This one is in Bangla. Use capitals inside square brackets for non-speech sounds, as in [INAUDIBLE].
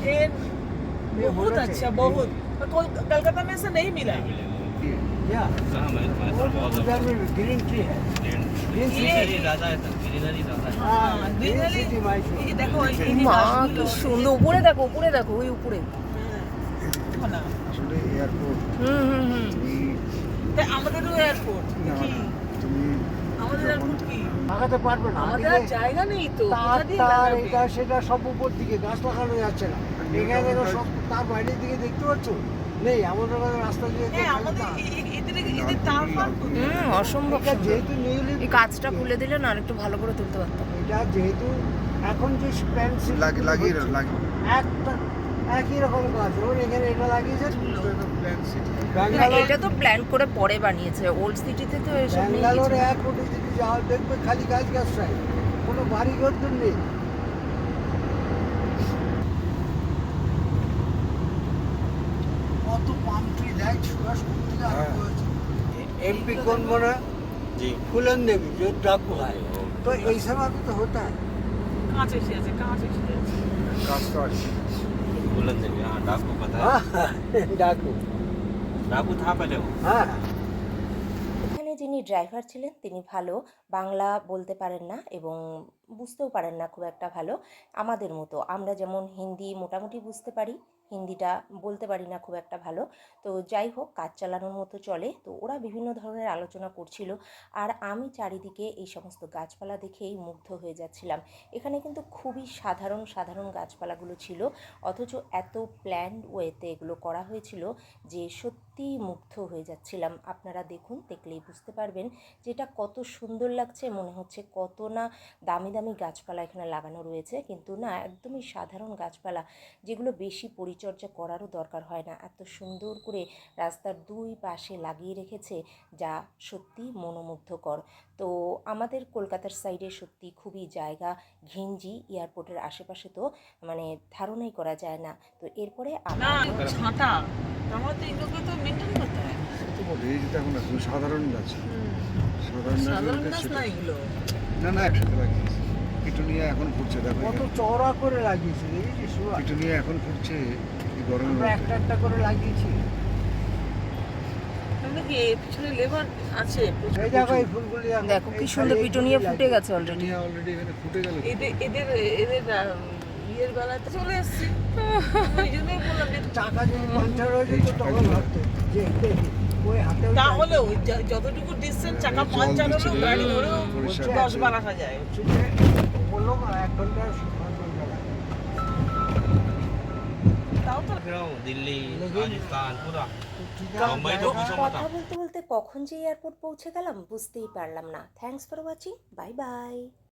ट्रेन ये बहुत होना अच्छा चाहिए। बहुत पर कोल- कलकत्ता में ऐसा नहीं मिला या कहाँ मैं मैं वो तो बहुत उधर में ग्रीन ट्री है ग्रीन ग्रीनरी ज़्यादा है सर ग्रीनरी ज़्यादा है हाँ green ग्रीनरी city माइसुर। ये देखो इन्हीं মা গাছগুলো। কি সুন্দর উপরে দেখো উপরে দেখো ওই উপরে হ্যাঁ, দেখো না। আসলে এয়ারপোর্ট হুম হুম হুম তুমি তাই আমাদেরও এয়ারপোর্ট না, কি না, তুমি আমাদের এয়ারপোর্ট কি লাগাতে পারবে না। আমাদের জায়গা নেই তো তার তার এটা সেটা সব উপর দিকে গাছ লাগানো যাচ্ছে না। এখানে দেখো সব তার বাইরের দিকে দেখতে পাচ্ছ? নেই আমাদের ওখানে রাস্তা দিয়ে হ্যাঁ অসম্ভব যেহেতু নিউলি এই কাজটা খুলে দিলে না আরেকটু ভালো করে তুলতে পারতাম। এটা যেহেতু এখন যে লাগিয়ে লাগিয়ে। একটা একই রকম গাছ ওর এখানে এটা লাগিয়েছে প্ল্যান সিটি না, ব্যাঙ্গালোর এটা তো প্ল্যান করে পরে বানিয়েছে ওল্ড সিটিতে তো এসব নেই ব্যাঙ্গালোর কিছু। এয়ারপোর্টে যদি যাও দেখবে খালি গাছ গাছ চাই কোনো বাড়ি ঘর তো নেই কত পাম ট্রি দেখ সুভাষ করতে एमपी कौन बना जी फूलन देवी जो डाकू है तो ऐसा बात तो होता है কাঁচ এসে আছে কাঁচ এসে আছে কাজ তো আছে बुलंद देवी हाँ डाकू पता है हाँ [LAUGHS] डाकू डाकू था पहले वो हाँ এখানে যিনি ড্রাইভার ছিলেন তিনি ভালো বাংলা বলতে পারেন না এবং বুঝতেও পারেন না খুব একটা ভালো। আমাদের মতো। আমরা যেমন হিন্দি মোটামুটি বুঝতে পারি, হিন্দিটা বলতে পারি না খুব একটা ভালো। তো যাই হোক, কাজ চালানোর মতো চলে। তো ওরা বিভিন্ন ধরনের আলোচনা করছিল। আর আমি চারিদিকে এই সমস্ত গাছপালা দেখেই মুগ্ধ হয়ে যাচ্ছিলাম। এখানে কিন্তু খুবই সাধারণ সাধারণ গাছপালাগুলো ছিল। অথচ এত প্ল্যান্ড ওয়েতে এগুলো করা হয়েছিল যে সত্যিই মুগ্ধ হয়ে যাচ্ছিলাম। আপনারা দেখুন, দেখলেই বুঝতে পারবেন যেটা কত সুন্দর লাগছে, মনে হচ্ছে কত না দামি দামি গাছপালা এখানে লাগানো রয়েছে কিন্তু না একদমই সাধারণ গাছপালা যেগুলো বেশি পরিচর্যা করারও দরকার হয় না। এত সুন্দর করে রাস্তার দুই পাশে লাগিয়ে রেখেছে যা সত্যি মনোমুগ্ধকর। তো আমাদের কলকাতার সাইডে সত্যি খুবই জায়গা ঘিঞ্জি এয়ারপোর্টের আশেপাশে তো মানে ধারণাই করা যায় না। তো এরপরে সাধারণ গাছ। সাধারণ গাছ গাছ না এগুলো? না না একসাথে লাগিয়েছে। পিটুনিয়া এখন ঘুরছে দেখো কত। চওড়া করে লাগিয়েছে দেখেছিস? পিটুনিয়া এখন ঘুরছে এই গরমে আমরা একটা একটা করে লাগিয়েছি। এগুলো কি এর পিছনে লেবার আছে? এই দেখো কি সুন্দর পিটুনিয়া ফুটে গেছে অলরেডি পিটুনিয়া অলরেডি এখানে ফুটে গেল। এদের এদের এদের বিয়ের বেলাতে চলে এসছি। [LAUGHS] তাহলে যতটুকু ডিস্টেন্স চাকা গাড়ি ধরেও দশ বার আসা যায় হ্যাঁ, কথা বলতে বলতে কখন যে এয়ারপোর্ট পৌঁছে গেলাম বুঝতেই পারলাম না। Thanks for watching bye bye